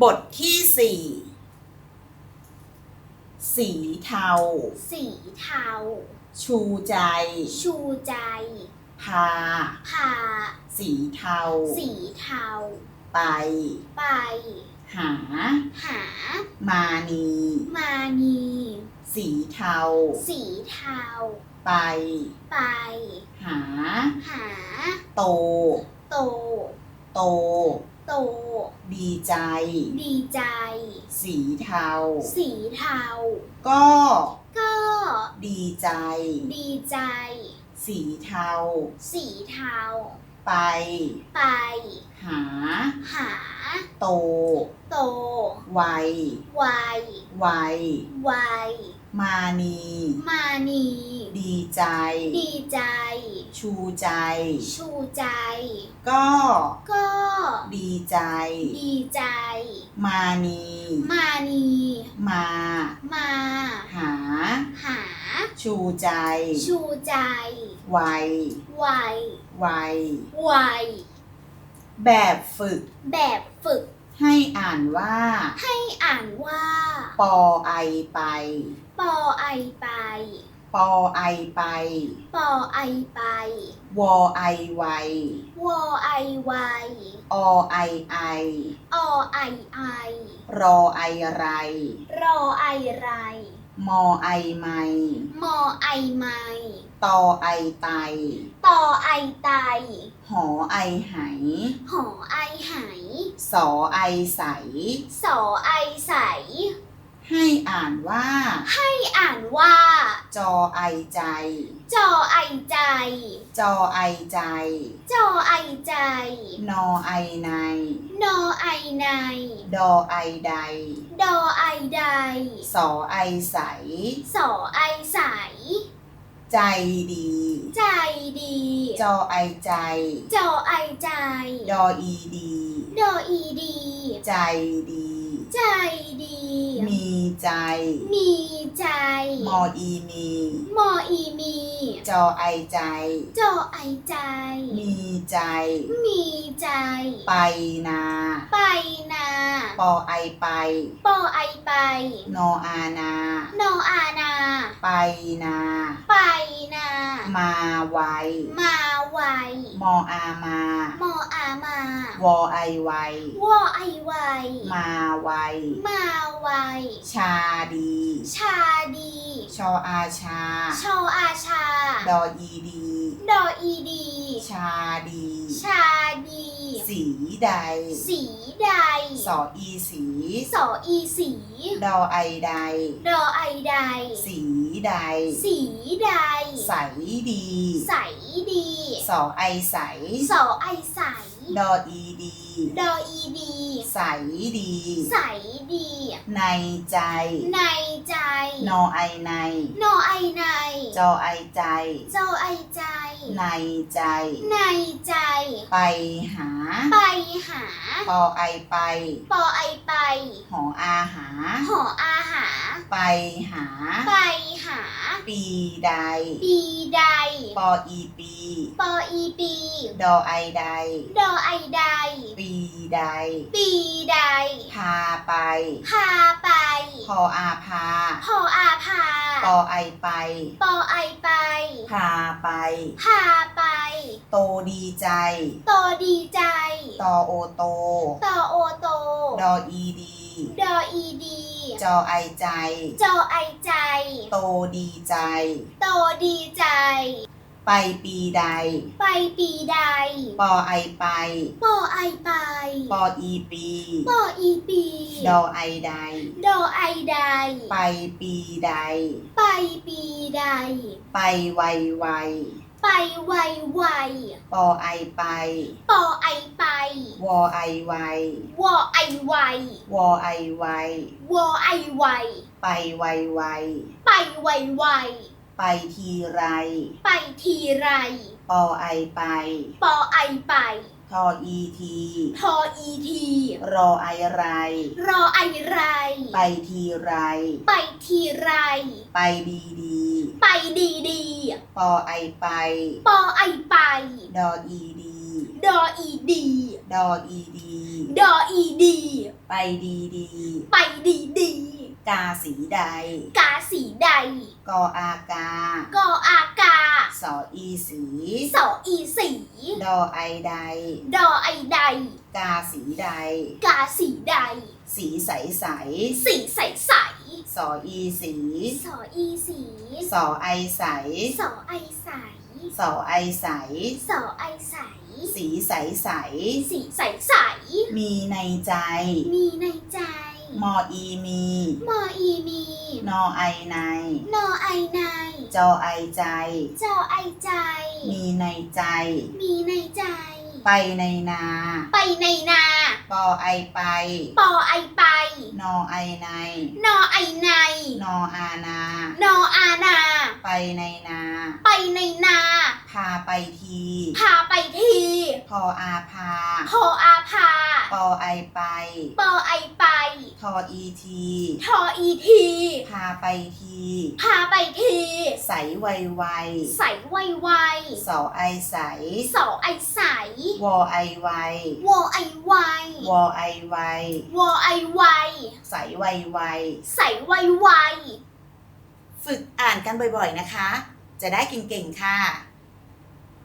บทที่สี่สีเทา สีเทา ชูใจ ชูใจ พา พา สีเทา สีเทา ไป ไป หา หา มานี มานี สีเทา สีเทา ไป ไป หา หา โต โต โต โต ดีใจ ดีใจ สีเทา สีเทา ก็ ก็ ดีใจ ดีใจ สีเทา สีเทา ไป ไป หา หา โต โตไวไวไวไวมานี มานี ดีใจ ดีใจ ชูใจ ชูใจ ก็ ก็ ดีใจ ดีใจ มานี มานี มา มา หา หา ชูใจ ชูใจไวไวไวไวแบบฝึก แบบฝึก ให้อ่านว่า ให้อ่านว่า ปอไอไป ปอไอไป ปอไอไป ปอไอไป วอไอไววอไอไวอไอไอ อไอไอ รอไอไร รอไอไร มอไอไม่ มอไอไม่ ตอไอไตตอไอไต หอไอไหหอไอไหสอไอใส สอไอใส ให้อ่านว่า ให้อ่านว่า จอไอใจ จอไอใจ จอไอใจ จอไอใจ นอไอใน นอไอใน ดอไอใด ดอไอใด สอไอใส สอไอใส ใจดี ใจดี จอไอใจ จอไอใจ ดออีดี ดออีดี ใจดี ใจดี มีใจ มีใจ มออีมี มออีมี จอไอใจ จอไอใจ มีใจ มีใจ ไปนา ไปนา ปอไอไป ปอไอไป นออานา นออานา ไปนา ไปนา มาไว มา ไวมออามา มออามา วอไอไววอไอไวมาไวมาไวชาดี ชาดี ชออาชา ชออาชา ดออีดี ดออีดี ชาดี ชาดี สีใด สีใด สออีสี สออีสี ดอไอใด ดอไอใด สีใด สีใด ใสดี ใสดี สอไอใส สอไอใส ดออีดี ดออีดี ใสดี ใสดี ในใจ ในใจ นอไอใน นอไอใน จอไอใจ จอไอใจ ในใจ ในใจ ไปหา ไปหา ปอไอไป ปอไอไป หออาหา หออาหา ไปหา ไปหา ปีใด ปีใด ปออีปี ปออีปี ดอไอใด ดอไอใด ปีใด ปีใด พาไป พาไป พออาพา พออาพา ปอไอไป ปอไอไป พาไป พาไป โตดีใจ โตดีใจ ตอโอโต ตอโอโต ดออีดี ดออีดี จอไอใจ จอไอใจ โตดีใจ โตดีใจ ไปปีใด ไปปีใด ปอไอไป ปอไอไป ปออีปี ปออีปี ดอไอใด ดอไอใด ไปปีใด ไปปีใด ไปไวไว ไปไวไวปอไอไป ปอไอไป วอไอไววอไอไววอไอไววอไอไวไปไวไวไปไวไวไปทีไร ไปทีไร ปอไอไป ปอไอไป ทออีทีทออีที รอไอไร รอไอไร ไปทีไร ไปทีไร ไปดีดีไปดีดีปอไอไป ปอไอไป ดออีดีดดออีดี ดออีดี ดออีดี ไปดีดี ไปดีดี กาสีใด กาสีใด กออากา กออากา สออีสี สออีสี ดอไอใด ดอไอใด กาสีใด กาสีใด สีใสใส สีใสใส สออีสี สออีสี สอไอใส สอไอใส สอไอใส สอไอใส สีใสใส สีใสใส มีในใจ มีในใจ มออีมี มออีมี นอไอใน นอไอใน จอไอใจ จอไอใจ มีในใจ มีในใจ ไปในนา ไปในนา ปอไอไป ปอไอไป นอไอใน นอไอใน นออานา นออานา ไปในนา ไปในนา พาไปที พาไปที พออาพา พออาพา ปอไอไป ปอไอไป ทออีที ทออีที พาไปที พาไปที ใสไวไวใสไวไวสอไอใส สอไอใส วอไอไววอไอไววอไอไววอไอไวใสไวไวใสไวไวฝึกอ่านกันบ่อยๆนะคะ จะได้เก่งๆค่ะ